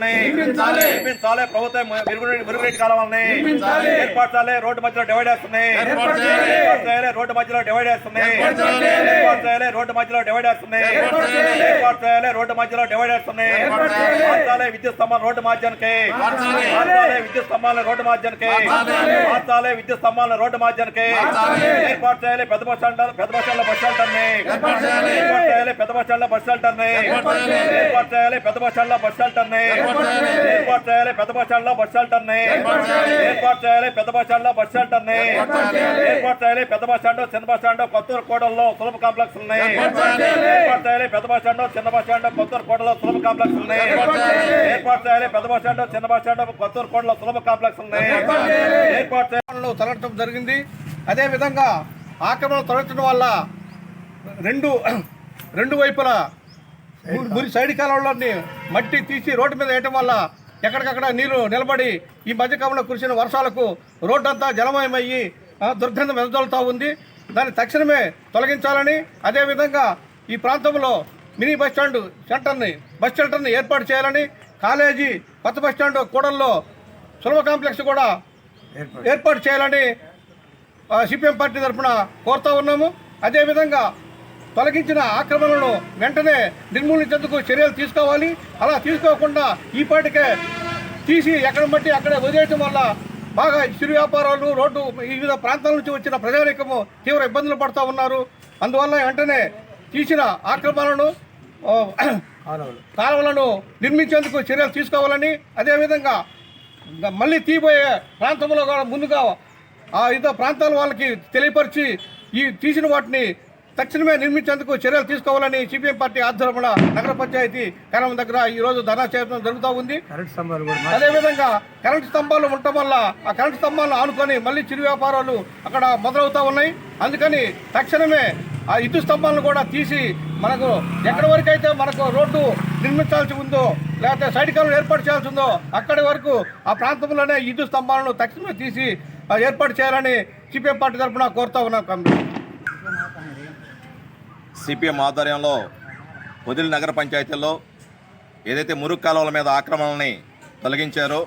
నిర్మించాలి. ప్రభుత్వం మురుగునీటి మురుగునీటి కాలువల్ని ఏర్పరచాలి రోడ్డు మధ్యలో డివైడ్ వేస్తున్నాయి ఏర్పాటు చేయాలి. రోడ్డు మధ్యలో డివైడ్ వేస్తున్నాయి ఏర్పాటు చేయాలి. రోడ్డు మధ్యలో డివైడ్ వేస్తున్నాయి ఏర్పాటు చేయాలి. రోడ్డు మధ్యలో డివైడ్ వేస్తున్నాయి మార్చాలి. విద్యుత్ స్తంభాలు రోడ్డు మార్చానికి మార్చాలి. విద్యుత్ స్తంభాలను రోడ్డు మార్చానికి మార్చాలి. విద్యుత్ స్తంభాలను రోడ్డు మార్చానికి ఏర్పాటు చేయాలి. పెద్ద బస్ స్టాండ్ పెద్ద బస్ స్టాండ్ బస్ ఏర్పాటు చేయాలి. పెద్ద బస్ స్టాండ్ బస్ షెల్టర్ ఏర్పాటు చేయాలి పెద్ద బస్ స్టాండ్ బస్ షెల్టర్ ఏర్పాటు చేయాలి పెద్ద బస్ స్టాండ్ బస్ షెల్టర్ ఏర్పాటు చేయాలి పెద్ద బస్ స్టాండ్ బస్ షెల్టర్ ఏర్పాటు చేయాలి పెద్ద బస్ స్టాండ్ చిన్న బస్ స్టాండ్ కొత్తూరు కోడల్లో సులభ కాంప్లెక్స్ ఉన్నాయి ఏర్పాటు చేయాలి పెద్ద బస్ స్టాండ్ చిన్న బస్ స్టాండ్ కొత్తూరు కోడలో సులభ కాంప్లెక్స్ ఉన్నాయి ఏర్పాటు చేయాలి పెద్ద బస్ స్టాండ్ చిన్న బస్ స్టాండ్ కొత్తూరు కోడలో సులభ కాంప్లెక్స్ ఉన్నాయి ఏర్పాటు చేయాలి తొలగటం జరిగింది అదేవిధంగా ఆక్రమణలు తొలగటం వల్ల రెండు రెండు వైపులా మురి సైడ్ కాలంలోని మట్టి తీసి రోడ్డు మీద వేయటం వల్ల ఎక్కడికక్కడ నీరు నిలబడి ఈ మధ్యకాలంలో కురిసిన వర్షాలకు రోడ్డు అంతా జలమయమయ్యి దుర్గంధం వెదజల్లుతూ ఉంది. దాన్ని తక్షణమే తొలగించాలని అదేవిధంగా ఈ ప్రాంతంలో మినీ బస్ స్టాండ్ సెంటర్ని బస్ షెల్టర్ని ఏర్పాటు చేయాలని కాలేజీ కొత్త బస్ స్టాండ్ కూడల్లో సులభ కాంప్లెక్స్ కూడా ఏర్పాటు. చేయాలని సిపిఎం పార్టీ తరఫున కోరుతా ఉన్నాము. అదేవిధంగా తొలగించిన ఆక్రమణలను వెంటనే నిర్మూలించేందుకు చర్యలు తీసుకోవాలి. అలా తీసుకోకుండా ఈపాటికే తీసి ఎక్కడ బట్టి అక్కడే వదిలేయటం వల్ల బాగా చిరు వ్యాపారాలు రోడ్డు వివిధ ప్రాంతాల నుంచి వచ్చిన ప్రజానీకము తీవ్ర ఇబ్బందులు పడుతూ ఉన్నారు. అందువల్ల వెంటనే తీసిన ఆక్రమణలను కాలువలను నిర్మించేందుకు చర్యలు తీసుకోవాలని అదేవిధంగా మళ్ళీ తీయబోయే ప్రాంతంలో కూడా ముందుగా ఆ ఇతర ప్రాంతాల వాళ్ళకి తెలియపరిచి ఈ తీసిన వాటిని తక్షణమే నిర్మించేందుకు చర్యలు తీసుకోవాలని సిపిఎం పార్టీ ఆధ్వర్యంలో నగర పంచాయతీ కరం దగ్గర ఈ రోజు ధర్నా చేయడం జరుగుతూ ఉంది. అదేవిధంగా కరెంటు స్తంభాలు ఉండటం వల్ల ఆ కరెంటు స్తంభాలను ఆనుకొని మళ్ళీ చిరు వ్యాపారాలు అక్కడ మొదలవుతా ఉన్నాయి. అందుకని తక్షణమే ఆ ఇటు స్తంభాలను కూడా తీసి మనకు ఎక్కడి వరకు అయితే మనకు రోడ్డు నిర్మించాల్సి ఉందో లేకపోతే సైడ్ కాలం ఏర్పాటు చేయాల్సి ఉందో అక్కడి వరకు ఆ ప్రాంతంలోనే ఇటు స్తంభాలను తక్షణమే తీసి ఏర్పాటు చేయాలని సిపిఎం పార్టీ తరఫున కోరుతా ఉన్నాం కమిటీ సిపిఎం ఆధ్వర్యంలో పొదిలి నగర పంచాయతీల్లో ఏదైతే మురుగు కాలువల మీద ఆక్రమణల్ని తొలగించారో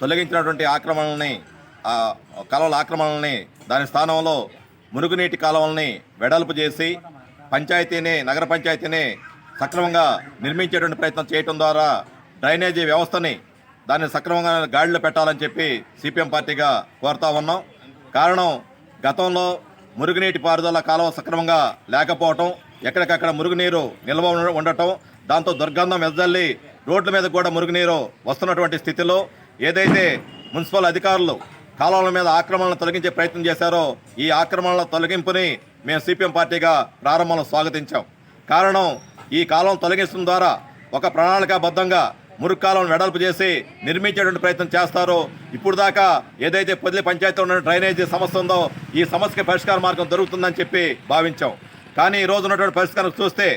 తొలగించినటువంటి ఆక్రమణల్ని ఆ కాలువల ఆక్రమణల్ని దాని స్థానంలో మురుగునీటి కాలువల్ని వెడల్పు చేసి పంచాయతీని నగర పంచాయతీని సక్రమంగా నిర్మించేటువంటి ప్రయత్నం చేయటం ద్వారా డ్రైనేజీ వ్యవస్థని దాన్ని సక్రమంగా గాడిలో పెట్టాలని చెప్పి సిపిఎం పార్టీగా కోరుతా ఉన్నాం. కారణం గతంలో మురుగునీటి పారుదల కాలువ సక్రమంగా లేకపోవటం ఎక్కడికక్కడ మురుగునీరు నిల్వ ఉండటం దాంతో దుర్గంధం వెదజల్లి రోడ్ల మీద కూడా మురుగునీరు వస్తున్నటువంటి స్థితిలో ఏదైతే మున్సిపల్ అధికారులు కాలువల మీద ఆక్రమణలు తొలగించే ప్రయత్నం చేశారో ఈ ఆక్రమణల తొలగింపుని మేము సిపిఎం పార్టీగా ప్రారంభంలో స్వాగతించాం. కారణం ఈ కాలం తొలగించడం ద్వారా ఒక ప్రణాళికాబద్ధంగా మురుక్కాలను కాలం వెడల్పు చేసి నిర్మించేటువంటి ప్రయత్నం చేస్తారో ఇప్పుడు దాకా ఏదైతే పొదిలి పంచాయతీలో ఉన్న డ్రైనేజీ సమస్య ఉందో ఈ సమస్యకి పరిష్కార మార్గం దొరుకుతుందని చెప్పి భావించాం. కానీ ఈ రోజు ఉన్నటువంటి పరిష్కారం చూస్తే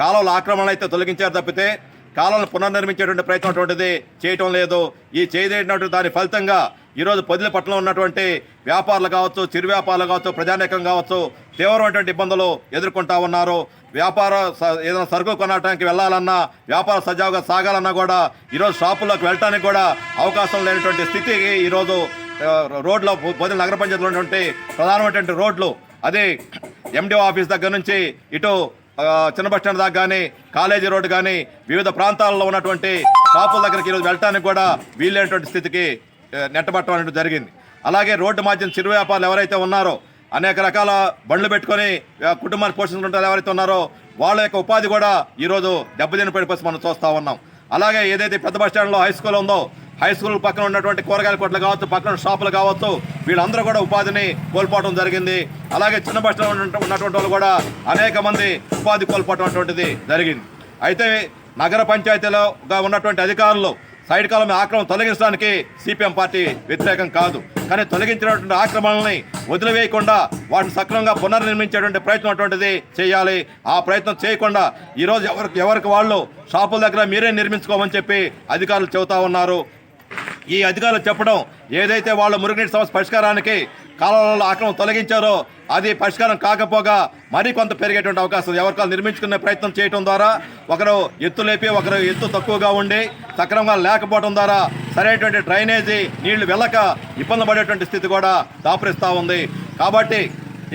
కాలువల ఆక్రమణ అయితే తొలగించారు తప్పితే కాలువలను పునర్నిర్మించేటువంటి ప్రయత్నం అటువంటిది చేయటం లేదు. ఈ చేయదేటటువంటి దాని ఫలితంగా ఈరోజు పొదిలి పట్టణంలో ఉన్నటువంటి వ్యాపారులు కావచ్చు చిరు వ్యాపారులు కావచ్చు ప్రజానేకం కావచ్చు తీవ్రమైనటువంటి ఇబ్బందులు ఎదుర్కొంటా ఉన్నారు. వ్యాపార స- ఏదైనా సరుకు కొనడానికి వెళ్ళాలన్నా వ్యాపార సజావుగా సాగాలన్నా కూడా ఈరోజు షాపుల్లోకి వెళ్ళటానికి కూడా అవకాశం లేనటువంటి స్థితికి ఈరోజు రోడ్ల రోడ్లో నగర పంచాయతీలో ఉన్నటువంటి ప్రధానమైనటువంటి రోడ్లు అదే ఎండిఓ ఆఫీస్ దగ్గర నుంచి ఇటు చిన్న బస్ స్టాండ్ దాకా కానీ కాలేజీ రోడ్డు కానీ వివిధ ప్రాంతాల్లో ఉన్నటువంటి షాపుల దగ్గరికి ఈరోజు వెళ్ళటానికి కూడా వీలైనటువంటి స్థితికి నెట్టబట్టడం అనేది జరిగింది. అలాగే రోడ్డు మధ్యన చిరు వ్యాపారులు ఎవరైతే ఉన్నారో అనేక రకాల బండ్లు పెట్టుకొని కుటుంబాన్ని పోషించుకుంటారు ఎవరైతే ఉన్నారో వాళ్ళ యొక్క ఉపాధి కూడా ఈరోజు దెబ్బతిని పడిపోయి మనం చూస్తూ ఉన్నాం. అలాగే ఏదైతే పెద్ద బస్ స్టాండ్లో హై స్కూల్ ఉందో హై స్కూల్ పక్కన ఉన్నటువంటి కూరగాయల కొట్లు కావచ్చు పక్కన షాపులు కావచ్చు వీళ్ళందరూ కూడా ఉపాధిని కోల్పోవడం జరిగింది. అలాగే చిన్న బస్ స్టాండ్ ఉన్నటువంటి వాళ్ళు కూడా అనేక మంది ఉపాధి కోల్పోవడం అటువంటిది జరిగింది. అయితే నగర పంచాయతీలో ఉన్నటువంటి అధికారులు సైడ్ కాలం ఆక్రమం తొలగించడానికి సిపిఎం పార్టీ వ్యతిరేకం కాదు. కానీ తొలగించినటువంటి ఆక్రమణల్ని వదిలివేయకుండా వాటిని సక్రమంగా పునర్నిర్మించేటువంటి ప్రయత్నం అటువంటిది చేయాలి. ఆ ప్రయత్నం చేయకుండా ఈరోజు ఎవరికి ఎవరికి వాళ్ళు షాపుల దగ్గర మీరే నిర్మించుకోమని చెప్పి అధికారులు చెబుతా ఉన్నారు. ఈ అధికారులు చెప్పడం ఏదైతే వాళ్ళ మురుగునీటి సమస్య పరిష్కారానికి కాలంలో ఆక్రమం తొలగించారో అది పరిష్కారం కాకపోగా మరీ కొంత పెరిగేటువంటి అవకాశం ఎవరికో నిర్మించుకునే ప్రయత్నం చేయడం ద్వారా ఒకరు ఎత్తు లేపి ఒకరు ఎత్తు తక్కువగా ఉండి సక్రమంగా లేకపోవడం ద్వారా సరైనటువంటి డ్రైనేజీ నీళ్ళు వెళ్ళక ఇబ్బంది పడేటువంటి స్థితి కూడా దాపురిస్తూ ఉంది. కాబట్టి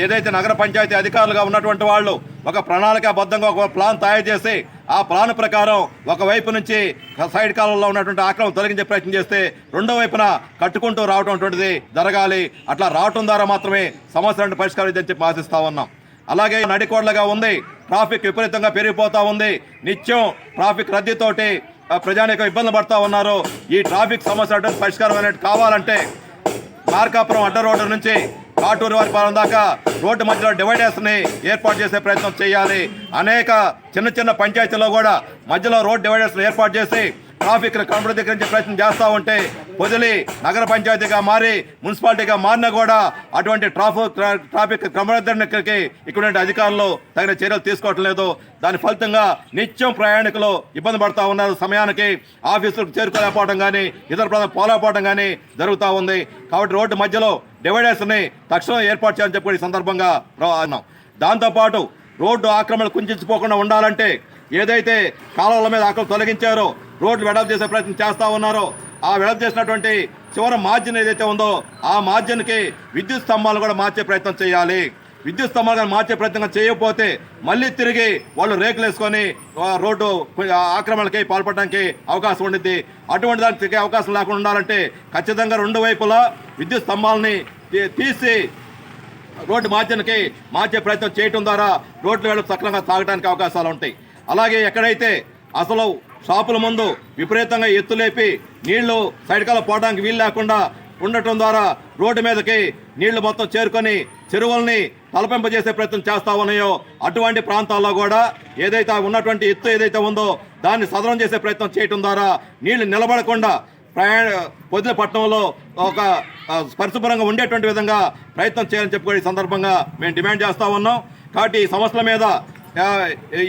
ఏదైతే నగర పంచాయతీ అధికారులుగా ఉన్నటువంటి వాళ్ళు ఒక ప్రణాళికాబద్ధంగా ఒక ప్లాన్ తయారు చేసి ఆ ప్లాన్ ప్రకారం ఒక వైపు నుంచి సైడ్ కాలంలో ఉన్నటువంటి ఆక్రమణ తొలగించే ప్రయత్నం చేస్తే రెండో వైపున కట్టుకుంటూ రావడం అటువంటిది జరగాలి. అట్లా రావటం ద్వారా మాత్రమే సమస్యలను పరిష్కరించని చెప్పి ఆశిస్తా ఉన్నాం. అలాగే నడికోడ్లుగా ఉంది. ట్రాఫిక్ విపరీతంగా పెరిగిపోతూ ఉంది. నిత్యం ట్రాఫిక్ రద్దీతోటి ప్రజానేక ఇబ్బంది పడతా ఉన్నారు ఈ ట్రాఫిక్ సమస్య అటువంటి పరిష్కారం అనేది కావాలంటే మార్కాపురం అడ్డ రోడ్డు నుంచి కాటూరు వారి పాలన దాకా రోడ్డు మధ్యలో డివైడర్స్ని ఏర్పాటు చేసే ప్రయత్నం చేయాలి. అనేక చిన్న చిన్న పంచాయతీల్లో కూడా మధ్యలో రోడ్ డివైడర్స్ని ఏర్పాటు చేసి ట్రాఫిక్ క్రమబద్ధీకరించే ప్రయత్నం చేస్తూ ఉంటే పొదిలి నగర పంచాయతీగా మారి మున్సిపాలిటీగా మారినా కూడా అటువంటి ట్రాఫిక్ ట్రాఫిక్ క్రమబద్ధీకరణకి ఇక్కడ అధికారులు తగిన చర్యలు తీసుకోవటం లేదు. దాని ఫలితంగా నిత్యం ప్రయాణికులు ఇబ్బంది పడుతూ ఉన్నారు. సమయానికి ఆఫీసులకు చేరుకోలేకపోవడం కానీ ఇతర ప్రాంతం పోలేకపోవడం కానీ జరుగుతూ ఉంది. కాబట్టి రోడ్డు మధ్యలో డివైడర్స్ని తక్షణం ఏర్పాటు చేయాలని చెప్పి ఈ సందర్భంగా అన్నాం. దాంతోపాటు రోడ్డు ఆక్రమణ కుంచుకుపోకుండా ఉండాలంటే ఏదైతే కాలువల మీద ఆక్రమణ తొలగించారో రోడ్లు వెడల్పు చేసే ప్రయత్నం చేస్తూ ఉన్నారో ఆ వెడల్పు చేసినటువంటి చివరి మార్జిన్ ఏదైతే ఉందో ఆ మార్జిన్కి విద్యుత్ స్తంభాలు కూడా మార్చే ప్రయత్నం చేయాలి. విద్యుత్ స్తంభాలు మార్చే ప్రయత్నం చేయకపోతే మళ్ళీ తిరిగి వాళ్ళు రేకులు వేసుకొని రోడ్డు ఆక్రమణకి పాల్పడడానికి అవకాశం ఉండిద్ది. అటువంటి దానికి అవకాశం లేకుండా ఉండాలంటే ఖచ్చితంగా రెండు వైపులా విద్యుత్ స్తంభాలని తీ- తీసి రోడ్డు మార్చడానికి మార్చే ప్రయత్నం చేయటం ద్వారా రోడ్లు వేళ సక్రమంగా సాగడానికి అవకాశాలు ఉంటాయి. అలాగే ఎక్కడైతే అసలు షాపుల ముందు విపరీతంగా ఎత్తులేపి నీళ్ళు సైడ్కాల పోవడానికి వీలు లేకుండా ఉండటం ద్వారా రోడ్డు మీదకి నీళ్ళు మొత్తం చేరుకొని చెరువుల్ని తలపింపజేసే ప్రయత్నం చేస్తా ఉన్నాయో అటువంటి ప్రాంతాల్లో కూడా ఏదైతే ఉన్నటువంటి ఎత్తు ఏదైతే ఉందో దాన్ని సదనం చేసే ప్రయత్నం చేయటం ద్వారా నీళ్ళు నిలబడకుండా ప్రయాణ పొద్దున పట్టణంలో ఒక పరిశుభ్రంగా ఉండేటువంటి విధంగా ప్రయత్నం చేయాలని చెప్పుకొని ఈ సందర్భంగా మేము డిమాండ్ చేస్తూ ఉన్నాం. కాబట్టి ఈ సమస్యల మీద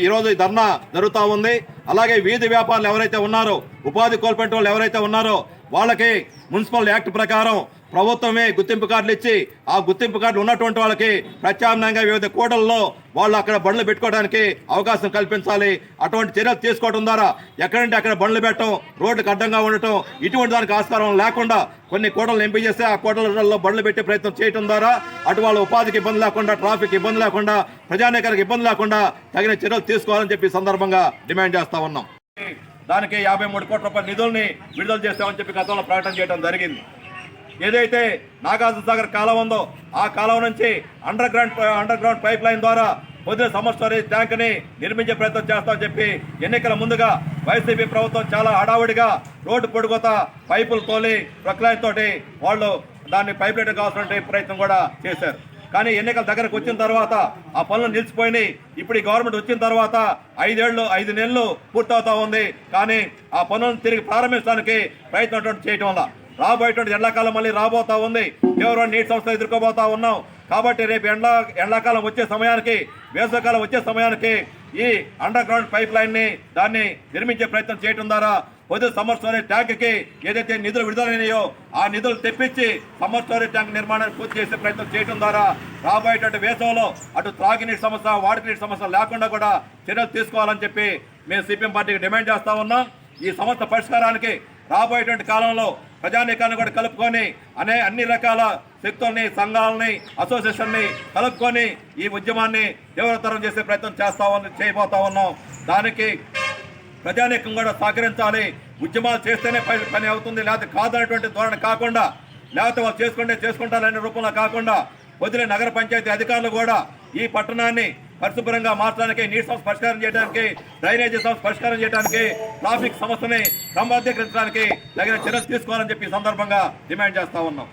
ఈరోజు ధర్నా జరుగుతూ ఉంది. అలాగే వీధి వ్యాపారులు ఎవరైతే ఉన్నారో ఉపాధి కోల్పోయిన వాళ్ళు ఎవరైతే ఉన్నారో వాళ్ళకి మున్సిపల్ యాక్ట్ ప్రకారం ప్రభుత్వమే గుర్తింపు కార్డులు ఇచ్చి ఆ గుర్తింపు కార్డులు ఉన్నటువంటి వాళ్ళకి ప్రత్యామ్నాయంగా వివిధ కూడల్లో వాళ్ళు అక్కడ బండ్లు పెట్టుకోవడానికి అవకాశం కల్పించాలి. అటువంటి చర్యలు తీసుకోవడం ద్వారా ఎక్కడంటే అక్కడ బండ్లు పెట్టడం రోడ్లకు అడ్డంగా ఉండటం ఇటువంటి దానికి ఆస్కారం లేకుండా కొన్ని కోటలను ఎంపిక చేస్తే ఆ కోటలలో బండ్లు పెట్టే ప్రయత్నం చేయడం ద్వారా అటు వాళ్ళ ఉపాధికి ఇబ్బంది లేకుండా ట్రాఫిక్ ఇబ్బంది లేకుండా ప్రజానేకరికి ఇబ్బంది లేకుండా తగిన చర్యలు తీసుకోవాలని చెప్పి సందర్భంగా డిమాండ్ చేస్తా ఉన్నాం. దానికి యాభై మూడు కోట్ల రూపాయల నిధుల్ని విడుదల చేస్తామని చెప్పి గతంలో ప్రకటన చేయడం జరిగింది. ఏదైతే నాగార్జున సాగర్ కాలం ఉందో ఆ కాలం నుంచి underground underground pipeline ద్వారా పొద్దున సమ్మర్ స్టోరేజ్ ట్యాంక్ని నిర్మించే ప్రయత్నం చేస్తామని చెప్పి ఎన్నికల ముందుగా వైసీపీ ప్రభుత్వం చాలా హడావుడిగా రోడ్డు పొడుగుత పైపులు తోలి ప్రక్లైన్ తోటి వాళ్ళు దాన్ని పైప్ లైన్ కావాల్సిన ప్రయత్నం కూడా చేశారు. కానీ ఎన్నికల దగ్గరకు వచ్చిన తర్వాత ఆ పనులు నిలిచిపోయినాయి. ఇప్పుడు ఈ గవర్నమెంట్ వచ్చిన తర్వాత ఐదేళ్ళు ఐదు నెలలు పూర్తవుతా ఉంది. కానీ ఆ పనులను తిరిగి ప్రారంభించడానికి ప్రయత్నం చేయటం వల్ల రాబోయేటువంటి ఎండాకాలం మళ్ళీ రాబోతా ఉంది. తీవ్రమైన నీటి సంస్థ ఎదుర్కోబోతా ఉన్నాం. కాబట్టి రేపు ఎండా ఎండాకాలం వచ్చే సమయానికి వేసవికాలం వచ్చే సమయానికి ఈ అండర్ గ్రౌండ్ పైప్ లైన్ని దాన్ని నిర్మించే ప్రయత్నం చేయడం ద్వారా పొద్దు సమ్మర్ స్టోరేజ్ ట్యాంక్కి ఏదైతే నిధులు విడుదలైనాయో ఆ నిధులు తెప్పించి సమ్మర్ స్టోరేజ్ ట్యాంక్ నిర్మాణాన్ని పూర్తి చేసే ప్రయత్నం చేయడం ద్వారా రాబోయేటువంటి వేసవిలో అటు త్రాగినీటి సమస్య వాడినీటి సమస్య లేకుండా కూడా చర్యలు తీసుకోవాలని చెప్పి మేము సిపిఎం పార్టీకి డిమాండ్ చేస్తూ ఉన్నాం. ఈ సమస్య పరిష్కారానికి రాబోయేటువంటి కాలంలో ప్రజానీకాన్ని కూడా కలుపుకొని అనే అన్ని రకాల శక్తుల్ని సంఘాలని అసోసియేషన్ని కలుపుకొని ఈ ఉద్యమాన్ని తీవ్రతరం చేసే ప్రయత్నం చేస్తా చేయబోతా ఉన్నాం. దానికి ప్రజానీకం కూడా సహకరించాలి. ఉద్యమాలు చేస్తేనే పని పని అవుతుంది. లేకపోతే కాదనేటువంటి ధోరణి కాకుండా లేకపోతే వాళ్ళు చేసుకుంటే చేసుకుంటారనే రూపంలో కాకుండా వదిలే నగర పంచాయతీ అధికారులు కూడా ఈ పట్టణాన్ని పరిశుభ్రంగా మార్చడానికి నీటి సమస్య పరిష్కారం చేయడానికి డ్రైనేజీ సమస్య పరిష్కారం చేయడానికి ట్రాఫిక్ సమస్యని క్రమబద్ధీకరించడానికి తగిన చర్యలు తీసుకోవాలని చెప్పి సందర్భంగా డిమాండ్ చేస్తా ఉన్నాం.